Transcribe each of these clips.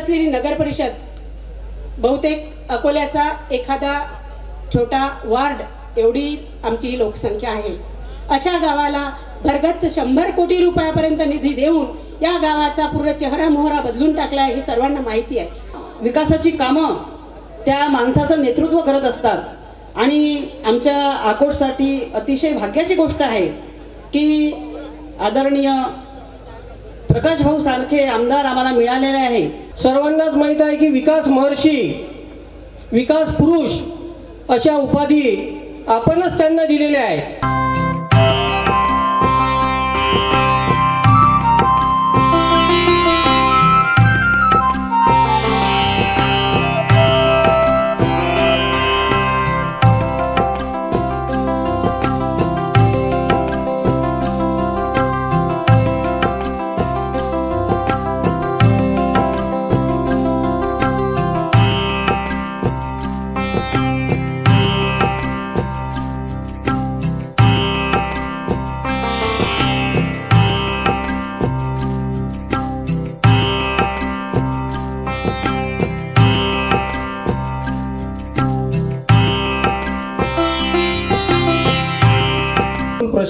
असलेली नगर परिषद बहुतेक अकोल्याचा एखादा छोटा वार्ड एवढीच आमची लोकसंख्या आहे. अशा गावाला भरगच्च शंभर कोटी रुपयापर्यंत निधी देऊन या गावाचा पूर्ण चेहरा मोहरा बदलून टाकला आहे ही सर्वांना माहिती आहे. विकासाची कामं त्या माणसाचं नेतृत्व करत असतात. आणि आमच्या आकोटसाठी अतिशय भाग्याची गोष्ट आहे की आदरणीय प्रकाश भाऊ सारखे आमदार आम्हाला मिळालेले आहे. सर्वांनाच माहीत आहे की विकास महर्षी विकास पुरुष अशा उपाधी आपणच त्यांना दिलेल्या आहेत.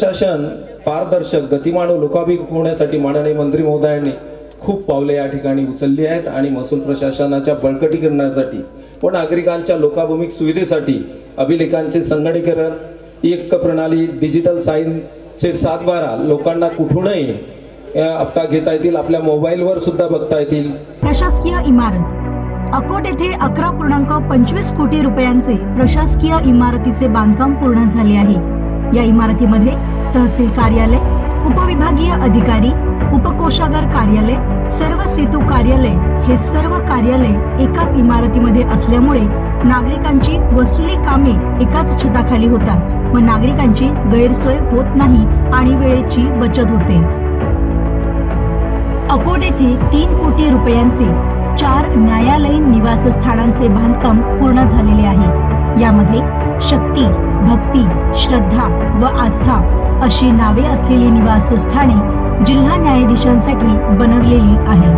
प्रशासन पारदर्शक गतिमान व लोकाभिमुख होण्यासाठी माननीय मंत्री महोदयांनी खूप पावले या ठिकाणी उचलली आहेत आणि महसूल प्रशासनाच्या बळकटीकरणासाठी व नागरिकांच्या लोकाभिमुख सुविधेसाठी अभिलेखांचे संगणीकरण एक प्रणाली डिजिटल साईनचे सातबारा लोकांना कुठूनही हप्ता घेता येतील आपल्या मोबाईलवर सुद्धा बघता येतील. प्रशासकीय इमारत. अकोट येथे अकरा पूर्णांक पंचवीस कोटी रुपयांचे प्रशासकीय इमारतीचे बांधकाम पूर्ण झाले आहे. या इमारतीमध्ये तहसील कार्यालय उपविभागीय अधिकारी उपकोषागार कार्यालय सर्व सेतू कार्यालय हे सर्व कार्यालय एकाच इमारतीमध्ये असल्यामुळे नागरिकांची वसुली कामे एकाच छताखाली होतात. व नागरिकांची गैरसोय होत नाही आणि वेळेची बचत होते. अकोट येथे तीन कोटी रुपयांचे चार न्यायालयीन निवासस्थानांचे बांधकाम पूर्ण झालेले आहे. यामध्ये शक्ती भक्ती श्रद्धा व आस्था अशी नावे असलेली निवासस्थाने जिल्हा न्यायाधीशांसाठी बनवलेली आहे.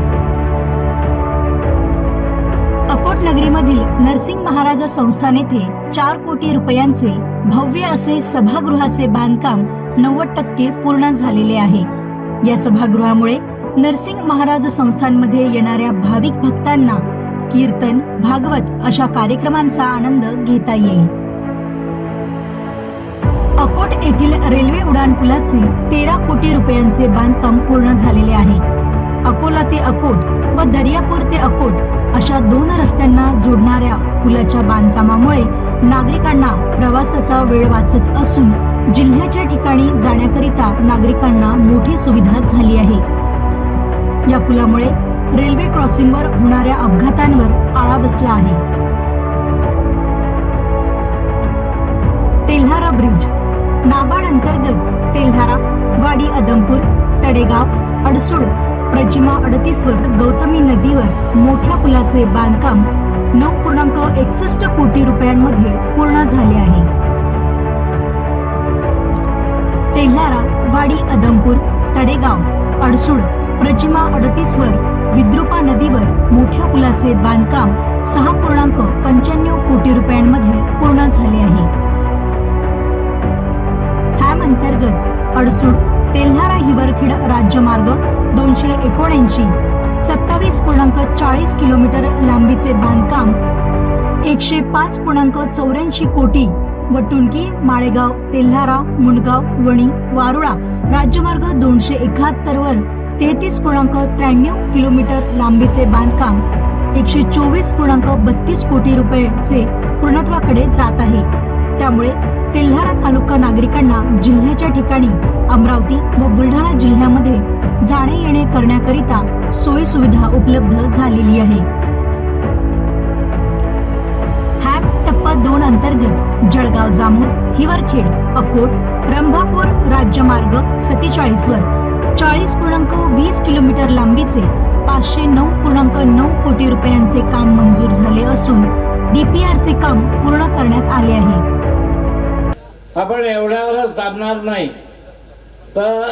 अकोट नगरीमधील नरसिंग महाराजा संस्थान येथे चार कोटी रुपयांचे भव्य असे सभागृहाचे बांधकाम नव्वद टक्के पूर्ण झालेले आहे. या सभागृहामुळे नरसिंग महाराज संस्थानमध्ये येणाऱ्या भाविक भक्तांना कीर्तन भागवत अशा कार्यक्रमांचा आनंद घेता येईल. अकोट येथील रेल्वे उड्डाणपुलाचे तेरा कोटी रुपयांचे बांधकाम पूर्ण झालेले आहे. अकोला ते अकोट व दर्यापूर ते अकोट अशा दोन रस्त्यांना जोडणाऱ्या पुलाच्या बांधकामामुळे नागरिकांना प्रवासाचा वेळ वाचत असून जिल्ह्याच्या ठिकाणी जाण्याकरिता नागरिकांना मोठी सुविधा झाली आहे. या पुलामुळे रेल्वे क्रॉसिंगवर होणाऱ्या अपघातांवर आळा बसला आहे. तेल्हारा ब्रिज नाबार्ड अंतर्गत तेल्हारा वाडी अदमपूर तडेगाव अडसूड प्रजिमा अडतीसवर गौतमी नदीवर मोठ्या पुलाचे बांधकाम नऊ पूर्णांक एकसष्ट कोटी रुपयांमध्ये पूर्ण झाले आहे. तेल्हारा वाडी अदमपूर तडेगाव अडसूड प्रजिमा अडतीसवर विद्रुपा नदीवर मोठ्या पुलाचे बांधकाम सहा पूर्णांक पंच्याण्णव कोटी रुपयांमध्ये पूर्ण झाले आहे. अंतर्गत अडसूड तेल्हारा हिवरखेड राज्यमार्ग दोनशे एकोणऐंशी सत्तावीस पूर्णांक चाळीस किलोमीटर लांबीचे बांधकाम एकशे पाच पूर्णांक चौऱ्याऐंशी कोटी व टुनकी माळेगाव तेल्हारा मुंडगाव वणी वारुळा राज्यमार्ग दोनशे एकाहत्तर वर तेहतीस पूर्णांक त्र्याण्णव किलोमीटर लांबीचे बांधकाम एकशे चोवीस पूर्णांक बत्तीस कोटी रुपयाचे पूर्णत्वाकडे जात आहे. त्यामुळे तेल्हारा तालुका नागरिकांना जिल्ह्याच्या ठिकाणी अमरावती व बुलढाणा जिल्ह्यामध्ये जाणे येणे करण्याकरिता सोयी सुविधा उपलब्ध झालेली आहे. हॅप टप्पा दोन अंतर्गत जळगाव जामोद हिवरखेड अकोट रंभापूर राज्यमार्ग सत्तेचाळीस वर चाळीस पूर्णांक वीस किलोमीटर लांबीचे पाचशे नऊ पूर्णांक नऊ कोटी रुपयांचे काम मंजूर झाले असून डीपीआरचे काम पूर्ण करण्यात आले आहे. आपण एवढ्यावरच थांबणार नाही. तर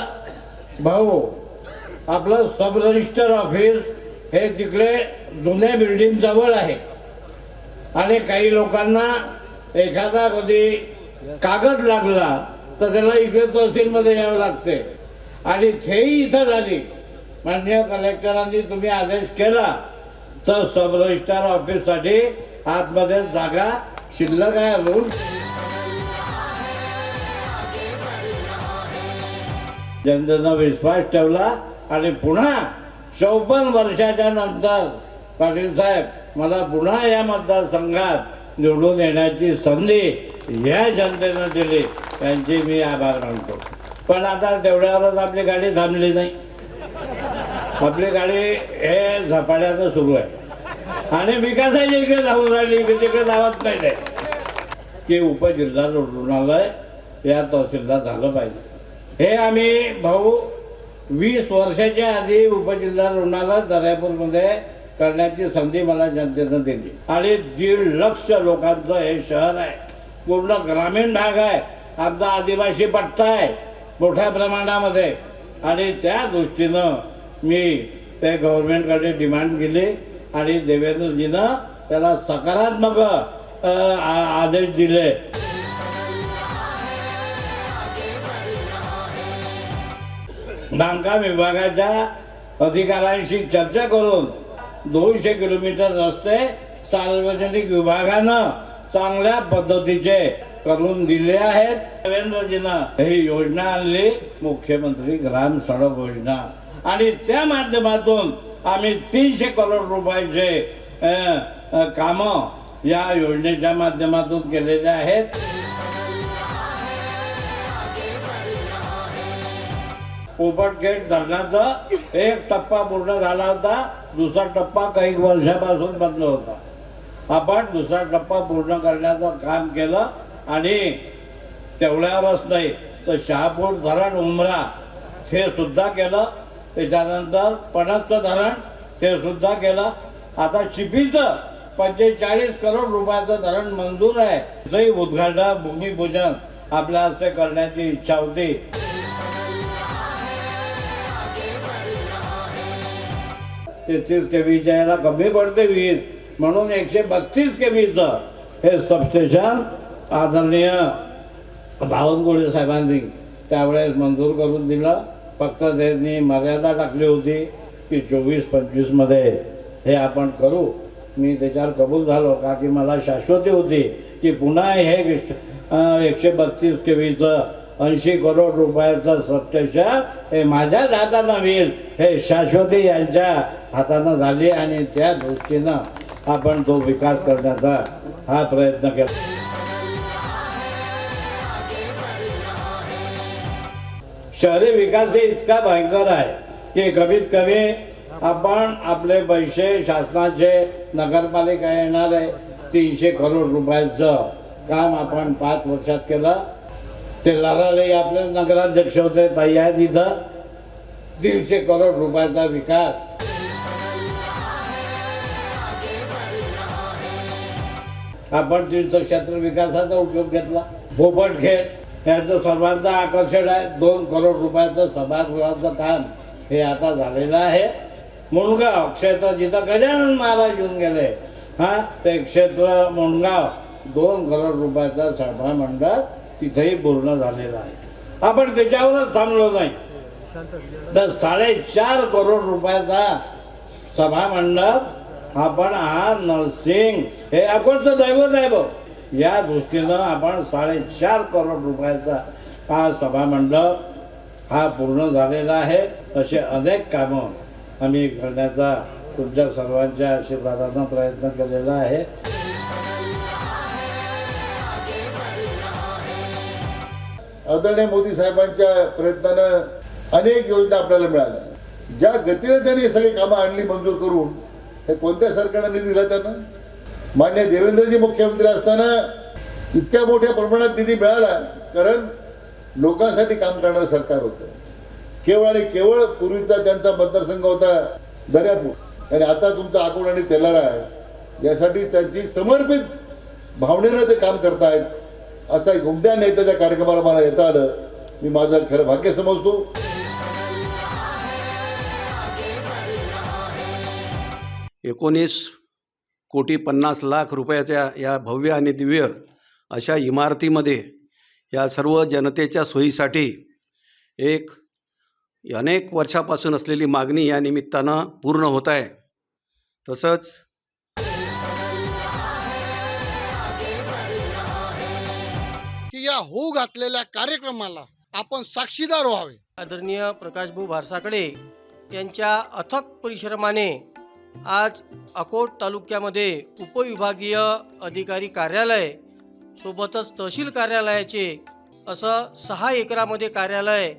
भाऊ आपलं सब रजिस्टर ऑफिस हे तिकडे जुन्या बिल्डिंग जवळ आहे. आणि काही लोकांना एखादा कधी कागद लागला तर त्याला इकडे तहसीलमध्ये यावं लागते. आणि तेही इथं झाली. माननीय कलेक्टरांनी तुम्ही आदेश केला तर सब रजिस्ट्रार ऑफिससाठी आतमध्ये जागा शिल्लक आहे अजून. जनतेनं विश्वास ठेवला आणि पुन्हा चौपन्न वर्षाच्या नंतर पाटील साहेब मला पुन्हा या मतदारसंघात निवडून येण्याची संधी या जनतेनं दिली त्यांचे मी आभार मानतो. पण आता तेवढ्यावरच आपली गाडी थांबली नाही. आपली गाडी हे झपाट्याचं सुरू आहे. आणि विकासाची इकडे धावून राहिली इकडे तिकडे धावत नाही. ते. की उपजिल्हा रुग्णालय या तहसीलला झालं पाहिजे. हे आम्ही भाऊ वीस वर्षाच्या आधी उपजिल्हा रुग्णालय दर्यापूरमध्ये करण्याची संधी मला जनतेनं दिली. आणि दीड लक्ष लोकांचं हे शहर आहे. पूर्ण ग्रामीण भाग आहे. आमचा आदिवासी पट्टा आहे मोठ्या प्रमाणामध्ये. आणि त्या दृष्टीनं मी ते गव्हर्नमेंटकडे डिमांड केली. आणि देवेंद्रजीनं त्याला सकारात्मक आदेश दिले. बांधकाम विभागाच्या अधिकाऱ्यांशी चर्चा करून दोनशे किलोमीटर रस्ते सार्वजनिक विभागानं चांगल्या पद्धतीचे करून दिले आहेत. देवेंद्रजीनं ही योजना आणली. मुख्यमंत्री ग्राम सडक योजना. आणि त्या माध्यमातून आम्ही तीनशे करोड रुपयाचे कामं या योजनेच्या माध्यमातून केलेले आहेत. पोपटखेड धरणाचा एक टप्पा पूर्ण झाला होता दुसरा टप्पा काही वर्षापासून बंद होता. आपण दुसरा टप्पा पूर्ण करण्याचं काम केलं आणि तेवढ्यावरच नाही तर शहापूर धरण उमरा हे सुद्धा केलं. त्याच्यानंतर पणचं धरण ते सुद्धा केलं. आता चिपीचं पंचेचाळीस करोड रुपयाचं धरण मंजूर आहे. त्याचंही उद्घाटन भूमिपूजन. आपल्या हस्ते करण्याची इच्छा होती. तेहतीस केवीच्या याला कमी पडते वीज. म्हणून एकशे बत्तीस केवीचं हे सबस्टेशन आदरणीय बावनकुळे साहेबांनी त्यावेळेस मंजूर करून दिलं. फक्त त्यांनी मर्यादा टाकली होती की चोवीस पंचवीसमध्ये हे आपण करू. मी त्याच्यावर कबूल झालो का की मला शाश्वती होती की पुन्हा हे एकशे बत्तीस केवीचं ऐंशी करोड रुपयाचं सबस्टेशन हे माझ्याच हातानं होईल हे शाश्वती यांच्या हातानं झाली आणि त्या दृष्टीनं आपण तो विकास करण्याचा हा प्रयत्न केला. शहरी विकास हे इतका भयंकर आहे की कमीत कमी आपण आपले पैसे शासनाचे नगरपालिका येणार आहे. तीनशे करोड रुपयाचं काम आपण पाच वर्षात केलं. ते लाराले आपले नगराध्यक्ष होते ताई आहेत इथं. दीडशे करोड रुपयाचा विकास. आपण तीर्थक्षेत्र विकासाचा उपयोग घेतला. भोपट घेत याचं सर्वांचं आकर्षण आहे. दोन करोड रुपयाचं सभागृहाचं काम हे आता झालेलं आहे. मुंडगाव क्षेत्र जिथं गजानन महाराज येऊन गेले हा ते क्षेत्र मुंडगाव दोन करोड रुपयाचा सभा मंडळ तिथेही पूर्ण झालेला आहे. आपण त्याच्यावरच थांबलो नाही. तर साडेचार करोड रुपयाचा सभा मंडप आपण हा नरसिंग हे अकोटचं दैवत आहे बघ. या दृष्टीनं आपण साडेचार करोड रुपयाचा हा सभामंडळ हा पूर्ण झालेला आहे. असे अनेक कामं आम्ही करण्याचा तुमच्या सर्वांच्या आशीर्वादानं प्रयत्न केलेला आहे. आदरणीय मोदी साहेबांच्या प्रयत्नानं अनेक योजना आपल्याला मिळाल्या. ज्या गतीने त्यांनी सगळी कामं आणली मंजूर करून हे कोणत्या सरकारने दिलं त्यांना? मान्य देवेंद्रजी मुख्यमंत्री असताना इतक्या मोठ्या प्रमाणात निधी मिळाला कारण लोकांसाठी काम करणारं सरकार होतं. केवळ आणि केवळ पूर्वीचा त्यांचा मतदारसंघ होता दर्यापूर. आणि आता तुमचा आकुड आणि तेलारा आहे. यासाठी त्यांची समर्पित भावनेनं ते काम करतायत. असा एक उमद्या नेत्याच्या कार्यक्रमाला मला येता आलं. मी माझं खरं भाग्य समजतो. एकोणीस कोटी पन्नास लाख रुपयाच्या या भव्य आणि दिव्य अशा इमारतीमध्ये या सर्व जनतेच्या सोयीसाठी एक अनेक वर्षापासून असलेली मागणी या निमित्तानं पूर्ण होत आहे. तसंच की या होऊ घातलेल्या कार्यक्रमाला आपण साक्षीदार व्हावे. आदरणीय प्रकाशभाऊ भारसाकडे यांच्या अथक परिश्रमाने आज अकोट तालुक्यामध्ये उपविभागीय अधिकारी कार्यालय सोबतच तहसील कार्यालयाचे असं सहा एकरामध्ये कार्यालय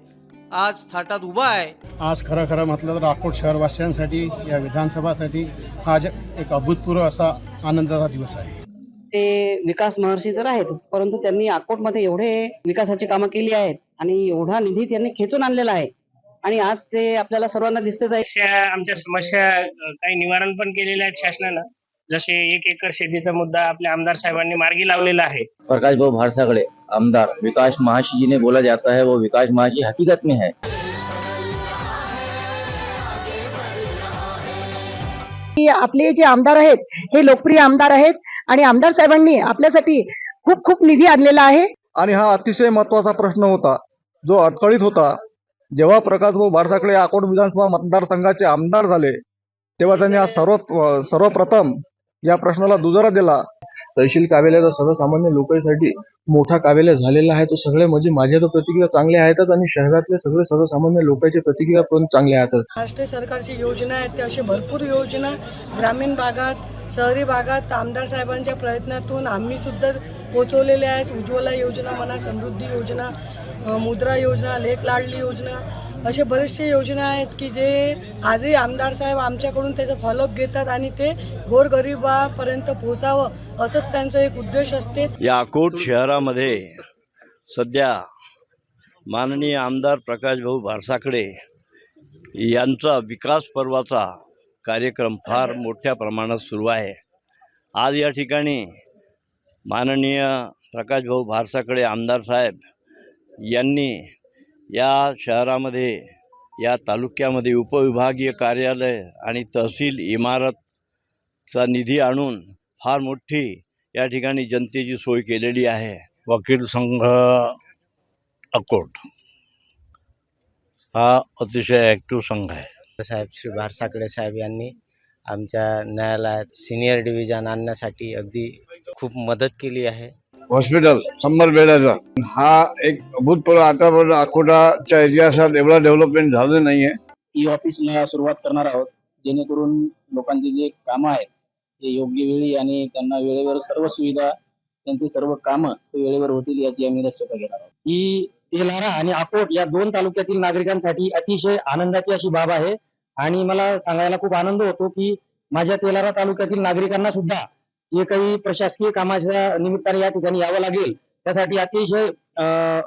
आज थाटात उभं आहे. आज खरं खरं म्हटलं तर अकोट शहरवासियांसाठी या विधानसभासाठी हा आज एक अभूतपूर्व असा आनंदाचा दिवस आहे. ते विकास महर्षी तर आहेतच परंतु त्यांनी अकोटमध्ये एवढे विकासाची कामं केली आहेत आणि एवढा निधी त्यांनी खेचून आणलेला आहे. आणि आज ते आपल्याला सर्वांना दिसतेच आहे. समस्या आमच्या समस्या काही निवारण पण केलेल्या आहेत शासनानं. जसे एक एकर शेतीचा मुद्दा आपल्या आमदार साहेबांनी मार्गी लावलेला आहे. प्रकाश भाऊ भारसागड़े आमदार विकास महाशी जी ने बोला जाता है वो विकास महाशी हकीकत में है. की आपले जे आमदार आहेत हे लोकप्रिय आमदार आहेत आणि आमदार साहेबांनी आपल्यासाठी खूप खूप निधी आणलेला आहे. आणि हा अतिशय महत्त्वाचा प्रश्न होता जो अडथळीत होता. जेव्हा प्रकाशभाऊ भारताकडे अकोट विधानसभा मतदारसंघाचे आमदार झाले तेव्हा त्यांनी आज सर्व सर्वप्रथम या प्रश्नाला दुजोरा दिला. तहसील कार्यालयाचा सर्वसामान्य लोकांसाठी मोठा कार्यालय झालेला आहे. तो सगळे म्हणजे माझ्या तर प्रतिक्रिया चांगल्या आहेतच आणि शहरातले सगळे सर्वसामान्य लोकांच्या प्रतिक्रिया पण चांगल्या आहेत राष्ट्रीय सरकारची योजना आहेत ते अशी भरपूर योजना ग्रामीण भागात शहरी भागात आमदार साहेबांच्या प्रयत्नातून आम्ही सुद्धा पोचवलेल्या आहेत. उज्ज्वला योजना म्हणा समृद्धी योजना मुद्रा योजना लेख लाडली योजना असे बरेचसे योजना आहेत की जे आजही आमदार साहेब आमच्याकडून त्याचा फॉलोअप घेतात आणि ते गोरगरिबापर्यंत पोहोचावं असंच त्यांचं एक उद्देश असते. या अकोट शहरामध्ये सध्या माननीय आमदार प्रकाशभाऊ भारसाकडे यांचा विकास पर्वाचा कार्यक्रम फार मोठ्या प्रमाणात सुरू आहे. आज या ठिकाणी माननीय प्रकाशभाऊ भारसाकडे आमदार साहेब यांनी या शहरामध्ये या तालुक्यामध्ये उपविभागीय कार्यालय आणि तहसील इमारतचा निधी आणून फार मोठी या ठिकाणी जनतेची सोय केलेली आहे. वकील संघ अकोट. हा अतिशय ॲक्टिव्ह संघ आहे. साहेब श्री भारसाकडे साहेब यांनी आमच्या न्यायालयात सिनियर डिव्हिजन आणण्यासाठी अगदी खूप मदत केली आहे. हॉस्पिटल शंभर बेडाचा. हा एक भूतपूर्व आतापर्यंत अकोटाच्या इतिहासात एवढा डेव्हलपमेंट झालं नाहीये. ई ऑफिसला सुरुवात करणार आहोत जेणेकरून लोकांची जे कामं आहेत ते योग्य वेळी आणि त्यांना वेळेवर सर्व सुविधा त्यांची सर्व कामं ते वेळेवर होतील याची आम्ही दक्षता घेणार आहोत. ही तेलारा आणि अकोट या दोन तालुक्यातील नागरिकांसाठी अतिशय आनंदाची अशी बाब आहे. आणि मला सांगायला खूप आनंद होतो की माझ्या तेलारा तालुक्यातील नागरिकांना सुद्धा जे काही प्रशासकीय कामाच्या निमित्ताने या ठिकाणी यावं लागेल त्यासाठी अतिशय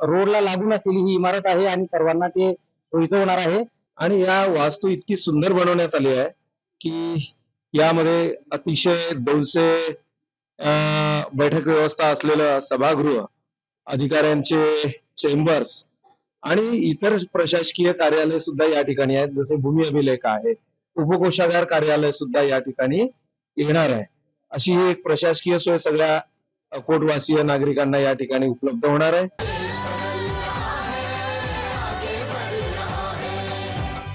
रोडला लागून असलेली ही इमारत आहे आणि सर्वांना ते सोयीचं होणार आहे. आणि या वास्तू इतकी सुंदर बनवण्यात आली आहे की यामध्ये अतिशय दोनशे बैठक व्यवस्था असलेलं सभागृह अधिकाऱ्यांचे चेंबर्स आणि इतर प्रशासकीय कार्यालय सुद्धा या ठिकाणी आहेत. जसे भूमी अभिलेख आहे उपकोषागार कार्यालय सुद्धा या ठिकाणी येणार आहे. अशी ही एक प्रशासकीय सोय सगळ्या कोटवासीय नागरिकांना या ठिकाणी उपलब्ध होणार आहे.